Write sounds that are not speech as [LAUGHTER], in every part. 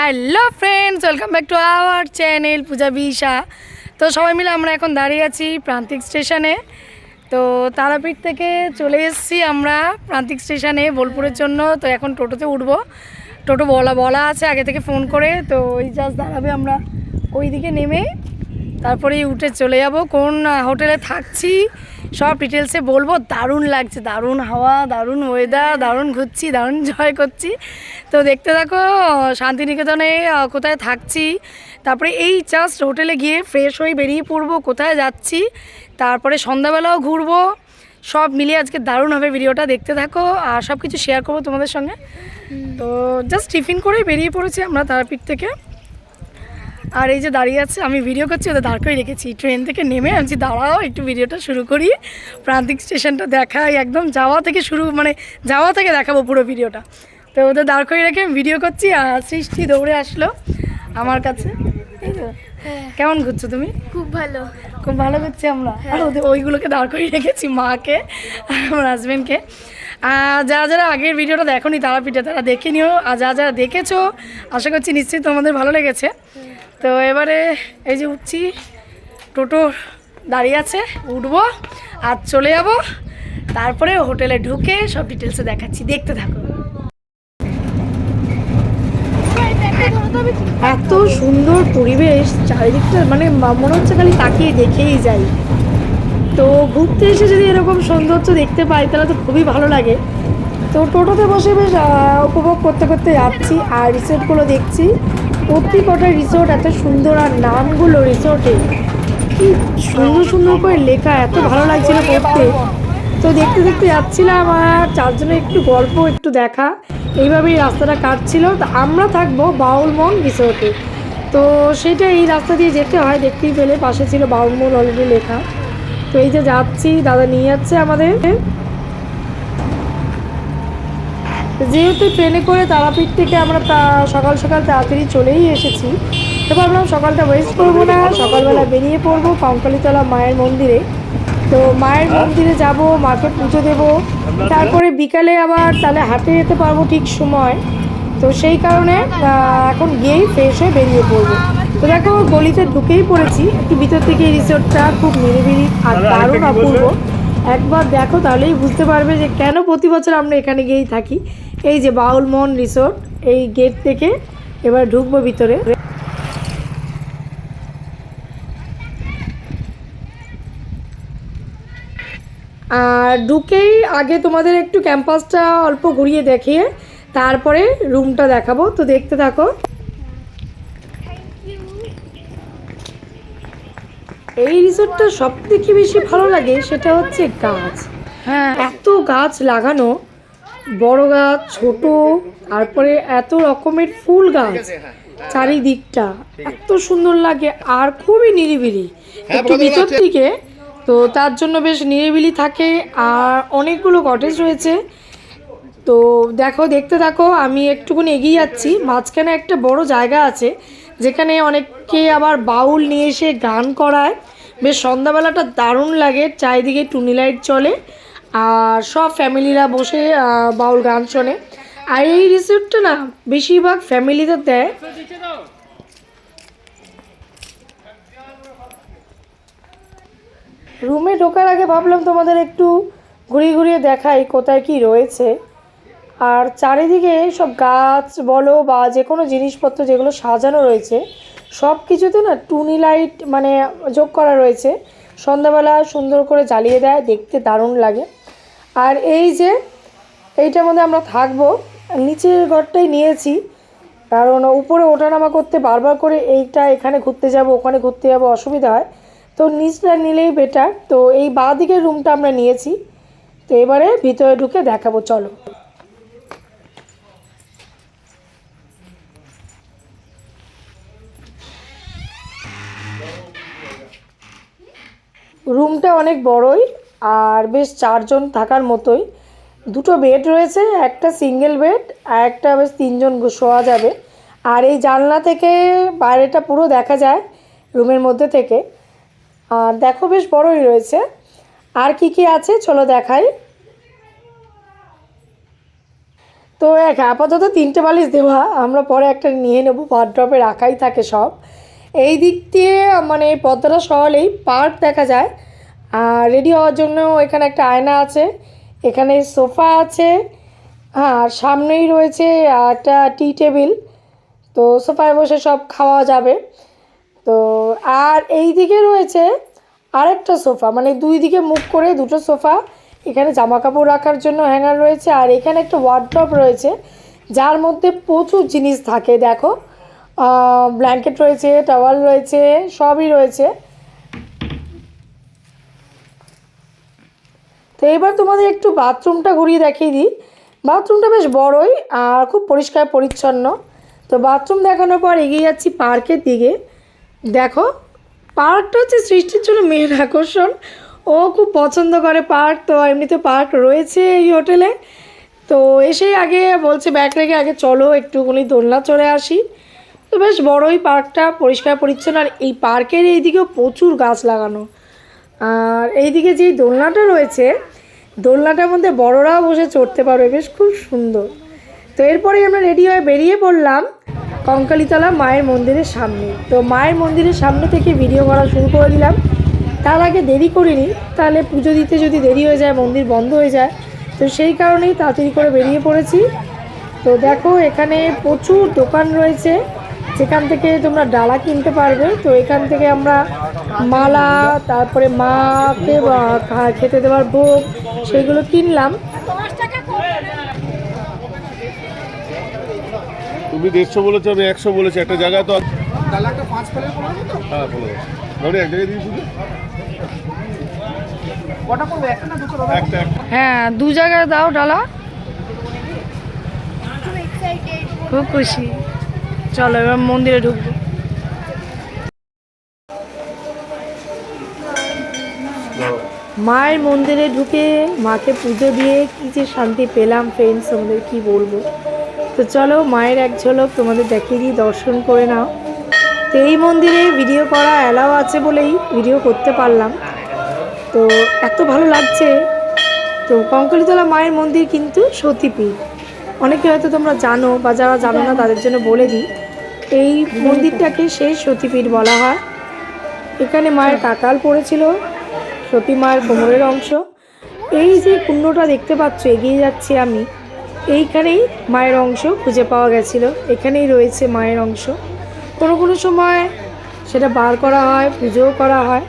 Hello friends welcome back to our channel Puja Bisha তো সবাই মিলে আমরা এখন দাঁড়িয়ে আছি প্রান্তিক স্টেশনে। তো তারাপীঠ থেকে চলে এসেছি আমরা প্রান্তিক স্টেশনে বোলপুরের জন্য। তো এখন টোটোতে উঠবো। টোটো বলা বলা আছে, আগে থেকে ফোন করে। তো ওই জাস্ট দাঁড়াবে আমরা ওই দিকে নেমে। তারপরেই উঠে চলে যাব। কোন হোটেলে থাকছি। সব ডিটেলসে বলব, দারুণ লাগছে, দারুণ হাওয়া, দারুণ ওয়েদার দারুণ ঘুরছি, দারুণ [LAUGHS] জয় করছি। তো দেখতে থাকো, শান্তিনিকেতনে কোথায় থাকছি। তারপরে এই জাস্ট হোটেলে গিয়ে ফ্রেশ হয়ে বেরিয়ে পড়ব, কোথায় যাচ্ছি। তারপরে সন্ধ্যাবেলাও ঘুরবো। সব মিলিয়ে আজকে দারুণ হবে ভিডিওটা, দেখতে থাকো। আর সব কিছু শেয়ার করব তোমাদের সঙ্গে। তো জাস্ট টিফিন করে বেরিয়ে পড়েছি আমরা তারাপীঠ থেকে। আর এই যে দাঁড়িয়ে আছে আমি ভিডিও করছি ওদের দাঁড় করে রেখেছি। ট্রেন থেকে নেমে আমি দাঁড়াও একটু ভিডিওটা শুরু করি। প্রান্তিক স্টেশনটা দেখাই একদম যাওয়া থেকে শুরু মানে যাওয়া থেকে দেখাবো পুরো ভিডিওটা তো ওদের দাঁড় করে রেখে আমি ভিডিও করছি আর সৃষ্টি দৌড়ে আসলো আমার কাছে। এই তো। কেমন ঘুরছো তুমি? খুব ভালো। খুব ভালো করছি আমরা। আর ওদের ওইগুলোকে দাঁড় করে রেখেছি মাকে আর আমার হাজব্যান্ডকে আর যারা যারা আগের ভিডিওটা দেখোনি তারাপীঠে তারা দেখে নিও। আর যারা যারা দেখেছ আশা করছি নিশ্চয়ই তোমাদের ভালো লেগেছে। তো এবারে এই যে উঠছি, টোটো দাঁড়িয়ে আছে, উঠবো আর চলে যাব। তারপরে হোটেলে ঢুকে সব ডিটেলসে দেখাচ্ছি, দেখতে থাকো। এত সুন্দর পরিবেশ, চারিদিকটা মানে মনে হচ্ছে খালি তাকিয়ে দেখেই যাই। তো ঘুরতে এসে যদি এরকম সৌন্দর্য দেখতে পাই, তাহলে তো খুবই ভালো লাগে। তো টোটোতে বসে বেশ উপভোগ করতে করতে যাচ্ছি, আর রিসোর্টগুলো দেখছি। প্রতি কটা রিসোর্ট এত সুন্দর আর নামগুলো রিসোর্টে কি সুন্দর সুন্দর করে লেখা, এত ভালো লাগছিল পড়তে। তো দেখতে দেখতে যাচ্ছিলাম আর চারজনে একটু গল্প, একটু দেখা। এইভাবেই রাস্তাটা কাটছিল। তো আমরা থাকব বাউলমন রিসোর্টে তো সেটা এই রাস্তা দিয়ে যেতে হয়, দেখতেই পেলে পাশে ছিল বাউলমন অলরেডি লেখা। তো এই যে যাচ্ছি, দাদা নিয়ে যাচ্ছে আমাদের। যেহেতু ট্রেনে করে তারাপীঠ থেকে আমরা সকাল সকাল তাড়াতাড়ি চলেই এসেছি তো ভাবলাম সকালটা ওয়েস্ট করব না সকালবেলা বেরিয়ে পড়ব কঙ্কালীতলা মায়ের মন্দিরে। তো মায়ের মন্দিরে যাব মাকে পুজো দেব তারপরে বিকালে আবার তাহলে হাঁটে যেতে পারব ঠিক সময়। তো সেই কারণে এখন গিয়েই ফ্রেশ হয়ে বেরিয়ে পড়ব। তো দেখো গলিতে ঢুকেই পড়েছি একটু ভিতর থেকে এই রিসোর্টটা খুব নিরিবিলি আর দারুণ অপূর্ব। একবার দেখো তাহলেই বুঝতে পারবে যে কেন প্রতি বছর আমরা এখানে গিয়েই থাকি। এই যে বাউলমোহন রিসোর্ট, এই গেট থেকে এবার ঢুকবো ভিতরে। আর ঢুকেই আগে তোমাদের একটু ক্যাম্পাসটা অল্প ঘুরিয়ে দেখিয়ে, তারপরে রুমটা দেখাবো। তো দেখতে থাকো। এই রিসোর্টটা সব থেকে বেশি ভালো লাগে সেটা হচ্ছে গাছ। হ্যাঁ। এত গাছ লাগানো বড় গাছ ছোট তারপরে এত রকমের ফুল গাছ চারিদিকটা। এত সুন্দর লাগে আর খুবই নিরিবিলি। একটু ভিতর দিকে তো তার জন্য বেশ নিরিবিলি থাকে আর অনেকগুলো কটেজ রয়েছে। তো দেখো দেখতে থাকো আমি একটুখানি এগিয়ে যাচ্ছি। মাঝখানে একটা বড় জায়গা আছে যেখানে অনেককে আবার বাউল নিয়ে এসে গান করায়। বেশ, সন্ধ্যাবেলাটা দারুণ লাগে। চারিদিকে টুনি লাইট চলে আর সব ফ্যামিলিরা বসে বাউল গান শোনে। আর এই রিসিপ্টটা না বেশিরভাগ ফ্যামিলিতে দেয়। রুমে ঢোকার আগে ভাবলাম তোমাদের একটু ঘুরিয়ে ঘুরিয়ে দেখাই কোথায় কি রয়েছে। আর চারিদিকে সব গাছ বলো বা যে কোনো জিনিসপত্র যেগুলো সাজানো রয়েছে সব কিছুতে না টুনি লাইট মানে যোগ করা রয়েছে। সন্ধ্যাবেলা সুন্দর করে জ্বালিয়ে দেয়, দেখতে দারুণ লাগে। আর এই যে, এইটার মধ্যে আমরা থাকব, নিচের ঘরটাই নিয়েছি, কারণ উপরে ওঠানামা করতে বারবার করে এইটা এখানে ঘুরতে যাব, ওখানে ঘুরতে যাব, অসুবিধা হয়। তো নিচটা নিলেই বেটার তো এই বাঁ দিকের রুমটা আমরা নিয়েছি। তো এবারে ভিতরে ঢুকে দেখাবো, চলো। রুমটা অনেক বড়ই আর বেশ চারজন থাকার মতোই। দুটো বেড রয়েছে, একটা সিঙ্গেল বেড আর একটা বেশ তিনজন শোয়া যাবে। আর এই জানলা থেকে বাইরেটা পুরো দেখা যায় রুমের মধ্যে থেকে। আর দেখো বেশ বড়ই রয়েছে। আর কি কি আছে চলো দেখাই। তো এক, আপাতত তিনটে বালিশ দেওয়া, আমরা পরে একটা নিয়ে নেব। বাথড্রপে রাখাই থাকে সব। এই দিক দিয়ে মানে পদ্মাটা সহলেই পার্ক দেখা যায়। আর রেডি হওয়ার জন্য এখানে একটা আয়না আছে, এখানে সোফা আছে হ্যাঁ আর সামনেই রয়েছে একটা টি টেবিল। তো সোফায় বসে সব খাওয়া যাবে। তো আর এই দিকে রয়েছে আরেকটা সোফা মানে দুই দিকে মুখ করে দুটো সোফা। এখানে জামা কাপড় রাখার জন্য হ্যাঙ্গার রয়েছে, আর এখানে একটা ওয়ার্ড্রপ রয়েছে, যার মধ্যে প্রচুর জিনিস থাকে, দেখো। ব্ল্যাঙ্কেট রয়েছে টাওয়াল রয়েছে, সবই রয়েছে। তো এবার তোমাদের একটু বাথরুমটা ঘুরিয়ে দেখিয়ে দিই। বাথরুমটা বেশ বড়ই আর খুব পরিষ্কার পরিচ্ছন্ন। তো বাথরুম দেখানোর পর এগিয়ে যাচ্ছি পার্কের দিকে। দেখো, পার্কটা হচ্ছে সৃষ্টির জন্য মেয়ের আকর্ষণ। ও খুব পছন্দ করে পার্ক, তো এমনিতে পার্ক রয়েছে এই হোটেলে। তো এসেই আগে বলছে ব্যাগ রেখে আগে চলো, একটুখানি দোলনা চড়ে আসি। তো বেশ বড়ই পার্কটা, পরিষ্কার, পরিচ্ছন্ন, আর এই পার্কের এইদিকেও প্রচুর গাছ লাগানো। আর এইদিকে যেই দোলনাটা রয়েছে, দোলনাটার মধ্যে বড়রাও বসে চড়তে পারবে, বেশ খুব সুন্দর। তো এরপরে আমরা রেডি হয়ে বেরিয়ে পড়লাম কঙ্কালীতলা মায়ের মন্দিরের সামনে। তো মায়ের মন্দিরের সামনে থেকে ভিডিও করা শুরু করে দিলাম। তার আগে দেরি করিনি, তাহলে পুজো দিতে যদি দেরি হয়ে যায়, মন্দির বন্ধ হয়ে যায়, তো সেই কারণেই তাড়াতাড়ি করে বেরিয়ে পড়েছি। তো দেখো এখানে প্রচুর দোকান রয়েছে। যেখান থেকে তোমরা ডালা কিনতে পারবে তো এখান থেকে আমরা মালা তারপরে মাকে খেতে দেওয়ার ভোগ সেগুলো কিনলাম। তুমি দেড়শো বলেছ আমি একশো বলেছি। একটা জায়গায় তো ডালাটা পাঁচ ফেলের পড়বে তো? হ্যাঁ বলো এক জায়গায় দিয়ে হ্যাঁ দু জায়গায় দাও ডালা। খুব খুশি। চলো, এবার মন্দিরে ঢুকবো। মায়ের মন্দিরে ঢুকে মাকে পুজো দিয়ে কি যে শান্তি পেলাম ফ্রেন্ডস তোমাদের কি বলব? তো চলো, মায়ের এক ঝলক তোমাদের দেখিয়ে দিই, দর্শন করে নাও। তো এই মন্দিরে ভিডিও করা অ্যালাও আছে বলেই ভিডিও করতে পারলাম। তো এত ভালো লাগছে। তো কঙ্কালীতলা মায়ের মন্দির কিন্তু সতীপীঠ। অনেকে হয়তো তোমরা জানো বা যারা জানো না, তাদের জন্য বলে দিই। এই মন্দিরটাকে সেই সতীপীঠ বলা হয়। এখানে মায়ের কাকাল পড়েছিল, সতী মায়ের কোমরের অংশ। এই যে কুণ্ডটা দেখতে পাচ্ছ, এগিয়ে যাচ্ছি আমি, এইখানেই মায়ের অংশ খুঁজে পাওয়া গেছিল। এখানেই রয়েছে মায়ের অংশ। কোনো কোনো সময় সেটা বার করা হয়, পুজোও করা হয়।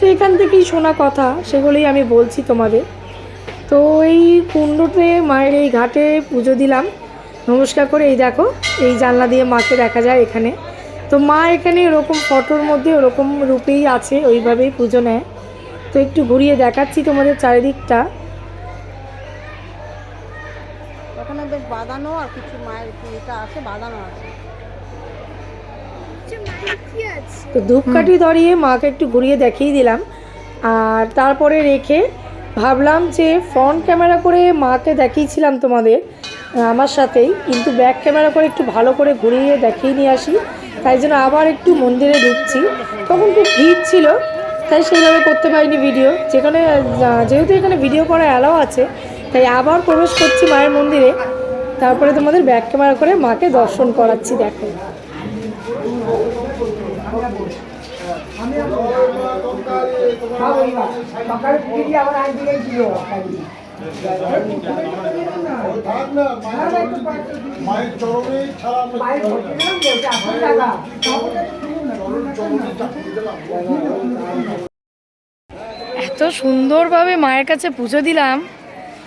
তো এখান থেকেই শোনা কথা, সেগুলোই আমি বলছি তোমাদের। তো এই কুণ্ডতে মায়ের এই ঘাটে পুজো দিলাম। নমস্কার করে এই দেখো এই জানলা দিয়ে মাকে দেখা যায় এখানে। তো মা এখানে ওরকম ফটোর মধ্যে ওরকম রূপেই আছে ওইভাবেই পুজো নেয়। তো একটু ঘুরিয়ে দেখাচ্ছি তোমাদের চারিদিকটা। ওখানে বেশ বাঁধানো আর কিছু মায়ের এটা আছে বাঁধানো আছে? তো ধূপকাঠি ধরিয়ে মাকে একটু ঘুরিয়ে দেখিয়ে দিলাম। আর তারপরে রেখে ভাবলাম যে ফ্রন্ট ক্যামেরা করে মাকে দেখিয়েছিলাম তোমাদের। আমার সাথেই, কিন্তু ব্যাক ক্যামেরা করে একটু ভালো করে ঘুরিয়ে দেখিয়ে নিয়ে আসি। তাই জন্য আবার একটু মন্দিরে ঢুকছি। তখন খুব ভিড় ছিল, তাই সেইভাবে করতে পারিনি ভিডিও যেখানে যেহেতু এখানে ভিডিও করা অ্যালাও আছে, তাই আবার প্রবেশ করছি মায়ের মন্দিরে। তারপরে তোমাদের ব্যাক ক্যামেরা করে মাকে দর্শন করাচ্ছি, দেখো। সকালে মায়ের চরণে ছাড়া এত সুন্দরভাবে মায়ের কাছে পুজো দিলাম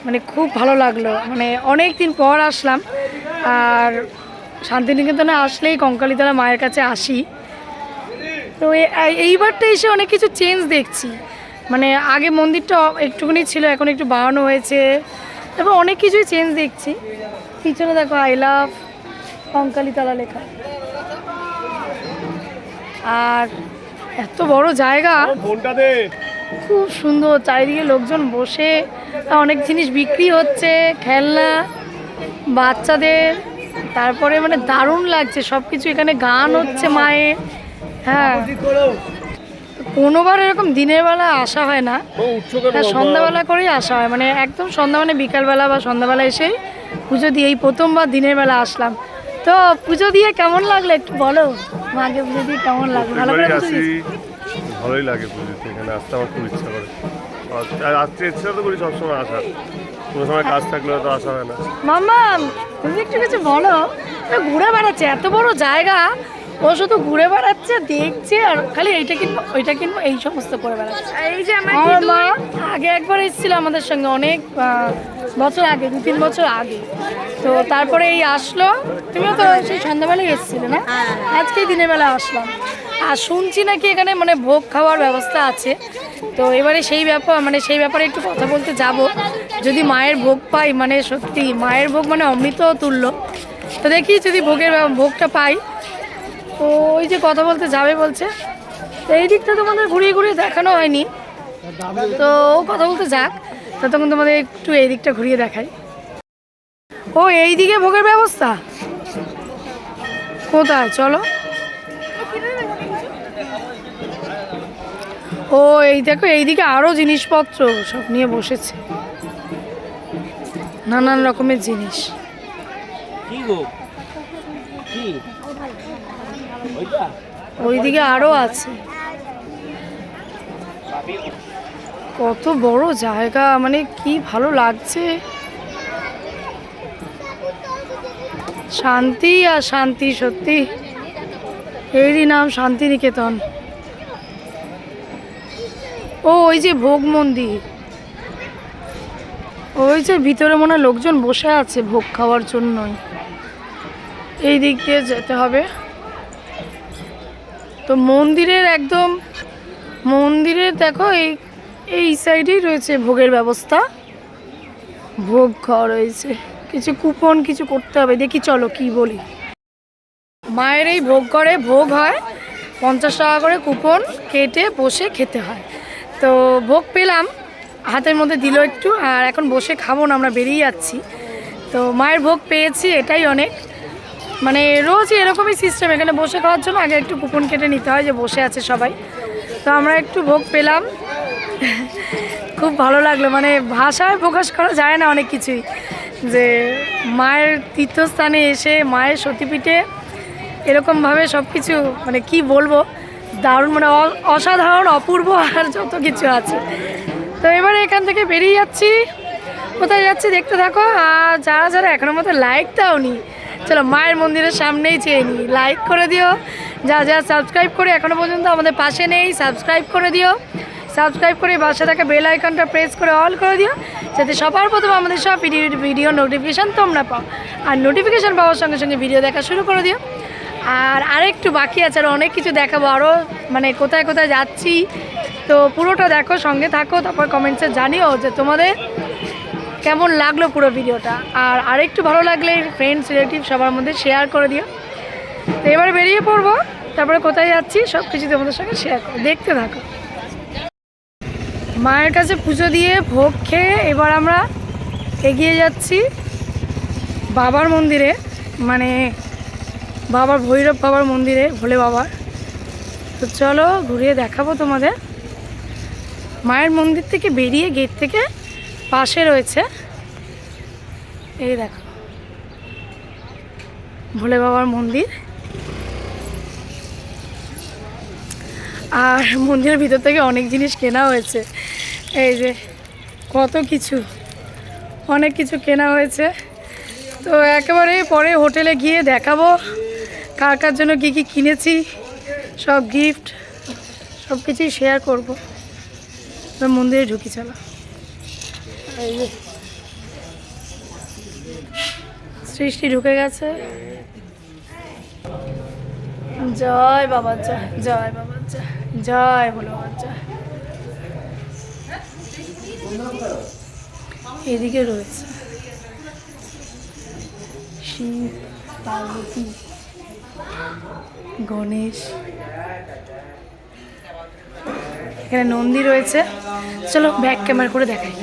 মানে খুব ভালো লাগল। মানে অনেক দিন পর আসলাম আর শান্তিনিকেতনে আসলেই কঙ্কালীতলা মায়ের কাছে আসি। তো এইবারটা এসে অনেক কিছু চেঞ্জ দেখছি। মানে আগে মন্দিরটা একটুখানি ছিল এখন একটু বাড়ানো হয়েছে। তারপর অনেক কিছুই চেঞ্জ দেখছি। পিছনে দেখো আই লাভ কঙ্কালীতলা লেখা। আর এত বড় জায়গা। খুব সুন্দর চারিদিকে লোকজন বসে অনেক জিনিস বিক্রি হচ্ছে খেলনা বাচ্চাদের তারপরে মানে দারুণ লাগছে সব কিছু এখানে গান হচ্ছে মায়ের। হ্যাঁ। কোনোবার এরকম দিনের বেলা আসা হয় না। হ্যাঁ সন্ধ্যাবেলা করেই আসা হয়। মানে একদম সন্ধ্যা মানে বিকালবেলা বা সন্ধ্যাবেলা এসেই পুজো দিয়ে এই প্রথমবার দিনের বেলা আসলাম। তো পুজো দিয়ে কেমন লাগল একটু বলো? মাকে পুজো দিয়ে কেমন লাগল? ভালো করে আসি। ভালোই লাগে পুজোতে এখানে আসতে আমার খুব ইচ্ছা করে। আসতে ইচ্ছা তো করি সবসময় আসার কোনো সময় কাজ থাকলে তো আসা হয় না। মাম্মা তুমি একটু কিছু বলো। ঘুরে বেড়াচ্ছে। এত বড় জায়গা। ও শুধু ঘুরে বেড়াচ্ছে দেখছে আর খালি এইটা কিনবো ওইটা কিনবো এই সমস্ত করে বেড়াচ্ছে। এই যে আমার মা? আগে একবার এসেছিল আমাদের সঙ্গে অনেক বছর আগে দু তিন বছর আগে। তো তারপরে এই আসলো। তুমিও তো সেই সন্ধ্যাবেলায় এসেছিলে না? আজকে দিনের বেলা আসলাম। আর শুনছি নাকি এখানে মানে ভোগ খাওয়ার ব্যবস্থা আছে। তো এবারে সেই ব্যাপার মানে সেই ব্যাপারে একটু কথা বলতে যাব। যদি মায়ের ভোগ পাই মানে সত্যি মায়ের ভোগ মানে অমৃত তুল্য। তো দেখি যদি ভোগের ভোগটা পাই। তো ওই যে কথা বলতে যাবে বলছে। এই দিকটা তোমাদের ঘুরিয়ে ঘুরিয়ে দেখানো হয়নি। তো ও কথা বলতে যাক। তো তখন তোমাদের একটু এই দিকটা ঘুরিয়ে দেখাই। ও, এই দিকে ভোগের ব্যবস্থা? কোথায়? চলো। ও, এই দেখো এইদিকে আরও জিনিসপত্র সব নিয়ে বসেছে। নানান রকমের জিনিস। কি গো? কি? ওইদিকে আরও আছে। কত বড় জায়গা মানে কি ভালো লাগছে। শান্তি আর শান্তি, সত্যি। এরই নাম শান্তিনিকেতন। ও, ওই যে ভোগ মন্দির। ওই যে ভিতরে মনে লোকজন বসে আছে ভোগ খাওয়ার জন্যই। এই দিক দিয়ে যেতে হবে। তো মন্দিরের একদম, মন্দিরের দেখো এই এই সাইডেই রয়েছে ভোগের ব্যবস্থা। ভোগ খাওয়া রয়েছে। কিছু কুপন কিছু করতে হবে। দেখি চলো কি বলি। মায়ের এই ভোগ করে ভোগ হয়। পঞ্চাশ টাকা করে কুপন কেটে বসে খেতে হয়। তো ভোগ পেলাম। হাতের মধ্যে দিল একটু। আর এখন বসে খাব না, আমরা বেরিয়ে যাচ্ছি। তো মায়ের ভোগ পেয়েছি, এটাই অনেক। মানে রোজ এরকমই সিস্টেম এখানে বসে খাওয়ার জন্য আগে একটু কুপন কেটে নিতে হয় যে বসে আছে সবাই। তো আমরা একটু ভোগ পেলাম। খুব ভালো লাগল মানে ভাষায় প্রকাশ করা যায় না অনেক কিছুই। যে মায়ের তীর্থস্থানে এসে মায়ের সতীপীঠে এরকমভাবে সব কিছু মানে কি বলব, দারুণ মানে অসাধারণ, অপূর্ব আর যত কিছু আছে। তো এবারে এখান থেকে বেরিয়ে যাচ্ছি। কোথায় যাচ্ছি দেখতে থাকো, আর যারা যারা এখনও মতো লাইক দাওনি চলো মায়ের মন্দিরের সামনেই চেয়ে নিই। লাইক করে দিও। যা যা সাবস্ক্রাইব করে এখনও পর্যন্ত আমাদের পাশে নেই সাবস্ক্রাইব করে দিও। সাবস্ক্রাইব করে পাশে থাকা বেল আইকনটা প্রেস করে অল করে দিও। যাতে সবার প্রথমে আমাদের সব ভিডিও ভিডিও নোটিফিকেশান তোমরা পাও। আর নোটিফিকেশান পাওয়ার সঙ্গে সঙ্গে ভিডিও দেখা শুরু করে দিও। আর আরেকটু বাকি আছে, আর অনেক কিছু দেখাবো। আরও মানে কোথায় কোথায় যাচ্ছি, তো পুরোটা দেখো, সঙ্গে থাকো, তারপর কমেন্টসে জানিও যে তোমাদের কেমন লাগল পুরো ভিডিওটা? আর আরেকটু ভালো লাগলে ফ্রেন্ডস রিলেটিভ সবার মধ্যে শেয়ার করে দিও। তো এবার বেরিয়ে পড়ব, তারপরে কোথায় যাচ্ছি সব কিছু তোমাদের সঙ্গে শেয়ার করো দেখতে থাকো। মায়ের কাছে পুজো দিয়ে ভোগ খেয়ে এবার আমরা এগিয়ে যাচ্ছি বাবার মন্দিরে মানে বাবার, ভৈরব বাবার মন্দিরে, ভোলে বাবার। তো চলো ঘুরিয়ে দেখাবো তোমাদের। মায়ের মন্দির থেকে বেরিয়ে গেট থেকে পাশে রয়েছে। এই দেখো। ভোলে বাবার মন্দির। আর মন্দিরের ভিতর থেকে অনেক জিনিস কেনা হয়েছে। এই যে কত কিছু, অনেক কিছু কেনা হয়েছে। তো একেবারে পরে হোটেলে গিয়ে দেখাবো কার কার জন্য কী কী কিনেছি, সব গিফট সব কিছুই শেয়ার করব মন্দিরে ঢুকি, চলো। সৃষ্টি ঢুকে গেছে। জয় বাবা, জয় জয় বাবা, জয় জয় বলো বাবা, জয়। এদিকে রয়েছে শিব, পার্বতী, গণেশ। এখানে নন্দী রয়েছে। চলো ব্যাক ক্যামেরা করে দেখাই।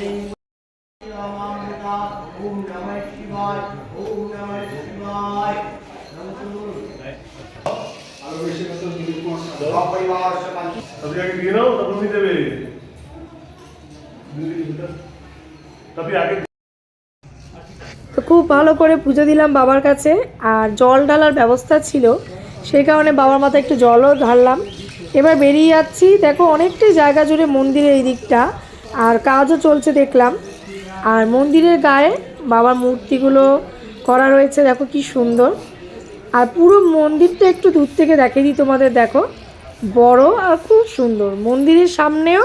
তুমি দেবে তো খুব ভালো করে পুজো দিলাম বাবার কাছে, আর জল ঢালার ব্যবস্থা ছিল, সেই কারণে বাবার মাথায় একটু জলও ঢাললাম। এবার বেরিয়ে যাচ্ছি, দেখো অনেকটাই জায়গা জুড়ে মন্দিরের এই দিকটা, আর কাজও চলছে দেখলাম। আর মন্দিরের গায়ে বাবার মূর্তিগুলো করা রয়েছে, দেখো কি সুন্দর। আর পুরো মন্দিরটা একটু দূর থেকে দেখিয়ে দিই তোমাদের, দেখো। বড় আর খুব সুন্দর। মন্দিরের সামনেও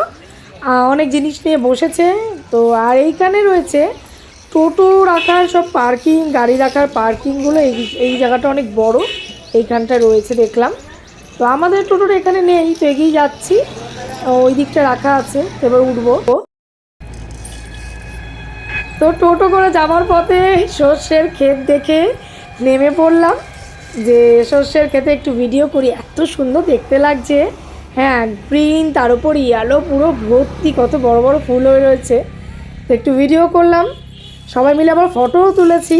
অনেক জিনিস নিয়ে বসেছে। তো, আর এইখানে রয়েছে টোটো রাখার সব পার্কিং, গাড়ি রাখার পার্কিংগুলো। এই এই জায়গাটা অনেক বড়। এইখানটা রয়েছে দেখলাম। তো, আমাদের টোটোটা এখানে নেই, তো এগিয়ে যাচ্ছি। ওই দিকটা রাখা আছে, এবার উঠবো। তো, টোটো করে যাওয়ার পথে সর্ষের ক্ষেত দেখে নেমে পড়লাম। যে সর্ষের ক্ষেতে একটু ভিডিও করি, এত সুন্দর দেখতে লাগছে। হ্যাঁ গ্রিন তার উপর ইয়ালো পুরো ভর্তি, কত বড় বড় ফুল হয়ে রয়েছে। তো একটু ভিডিও করলাম। সবাই মিলে আবার ফটোও তুলেছি।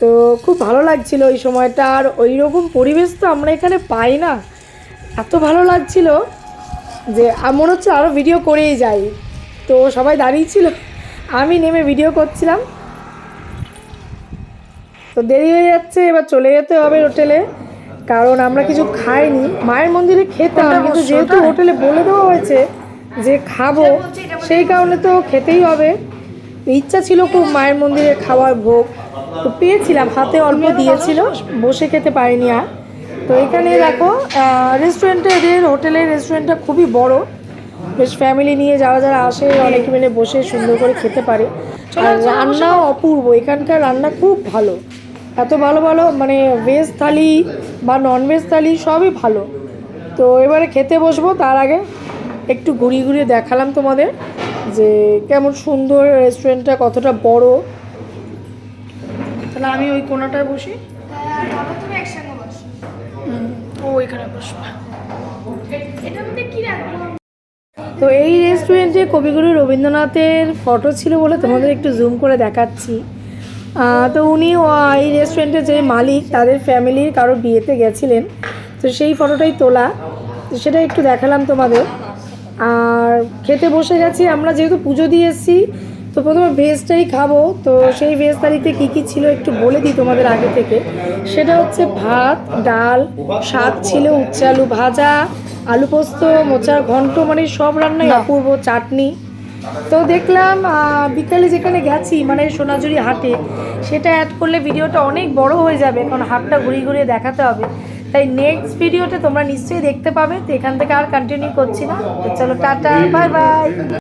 তো খুব ভালো লাগছিল ওই সময়টা, আর ওই রকম পরিবেশ তো আমরা এখানে পাই না। এত ভালো লাগছিল যে মনে হচ্ছে আরও ভিডিও করেই যাই। তো সবাই দাঁড়িয়ে ছিল, আমি নেমে ভিডিও করছিলাম। তো দেরি হয়ে যাচ্ছে এবার চলে যেতে হবে হোটেলে। কারণ আমরা কিছু খাইনি। মায়ের মন্দিরে খেতাম কিন্তু যেহেতু হোটেলে বলে দেওয়া হয়েছে যে খাব সেই কারণে তো খেতেই হবে। ইচ্ছা ছিল খুব মায়ের মন্দিরে খাওয়ার ভোগ। তো পেয়েছিলাম হাতে অল্প দিয়েছিল বসে খেতে পারিনি আর। তো এখানে দেখো রেস্টুরেন্টটা এদের হোটেলের রেস্টুরেন্টটা খুবই বড়। বেশ ফ্যামিলি নিয়ে যারা যারা আসে অনেক মিলে বসে সুন্দর করে খেতে পারে। আর রান্নাও অপূর্ব এখানকার রান্না খুব ভালো। এত ভালো ভালো মানে ভেজ থালি বা নন ভেজ থালি সবই ভালো। তো এবারে খেতে বসবো তার আগে একটু ঘুরিয়ে ঘুরিয়ে দেখালাম তোমাদের যে কেমন সুন্দর রেস্টুরেন্টটা কতটা বড়। তাহলে আমি ওই কোনাটায় বসি? ও এখানে বসবো। তো এই রেস্টুরেন্টে কবিগুরু রবীন্দ্রনাথের ফটো ছিল বলে তোমাদের একটু জুম করে দেখাচ্ছি। তো উনি এই রেস্টুরেন্টের যে মালিক তাদের ফ্যামিলির কারও বিয়েতে গেছিলেন। তো সেই ফটোটাই তোলা। তো সেটা একটু দেখালাম তোমাদের। আর খেতে বসে গেছি। আমরা যেহেতু পুজো দিয়ে এসেছি তো প্রথমে ভেজটাই খাব। তো সেই ভেজ থালিতে কী কী ছিল একটু বলে দিই তোমাদের আগে থেকে। সেটা হচ্ছে ভাত ডাল শাক ছিল উচ্ছে আলু ভাজা আলু পোস্ত মোচার ঘন্ট মানে সব রান্নাই অপূর্ব চাটনি। তো দেখলাম বিকালে যেখানে গেছি মানে সোনাঝুরি হাটে, সেটা অ্যাড করলে ভিডিওটা অনেক বড় হয়ে যাবে, কারণ হাটটা ঘুরিয়ে ঘুরিয়ে দেখাতে হবে। তাই নেক্সট ভিডিওটা তোমরা নিশ্চয়ই দেখতে পাবে, তো এখান থেকে আর কন্টিনিউ করছি না। তো চলো, টাটা বাই বাই